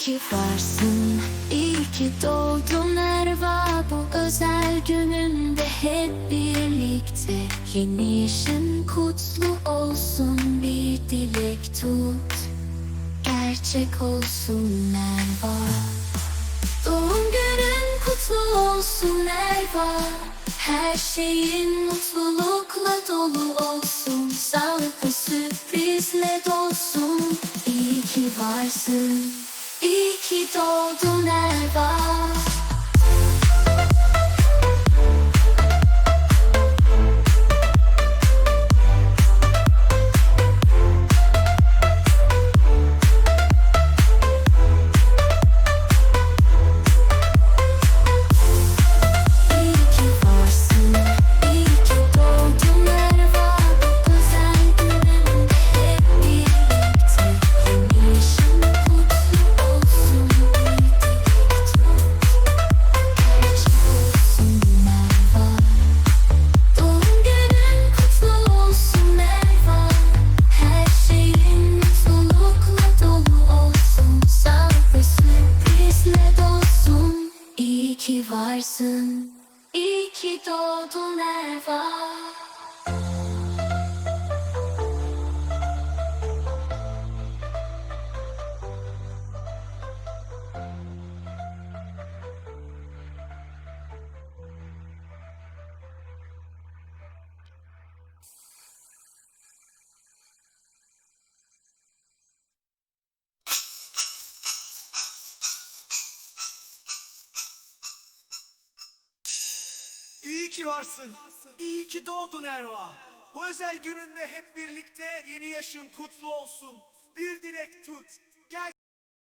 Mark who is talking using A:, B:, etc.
A: ki varsın, iyi ki doğdun Erva. Bu özel gününde hep birlikte. Yeni yaşın kutlu olsun. Bir dilek tut. Gerçek olsun Erva. Doğum günün kutlu olsun Erva. Her şeyin mutlulukla dolu olsun. Sağlıklı sürprizle dolsun. İyi ki varsın İyi ki doğdun Erva ki varsın. İyi ki doğdun Erva
B: İyi ki varsın. İyi ki doğdun Erva. Bu özel gününde hep birlikte yeni yaşın kutlu olsun. Bir dilek tut.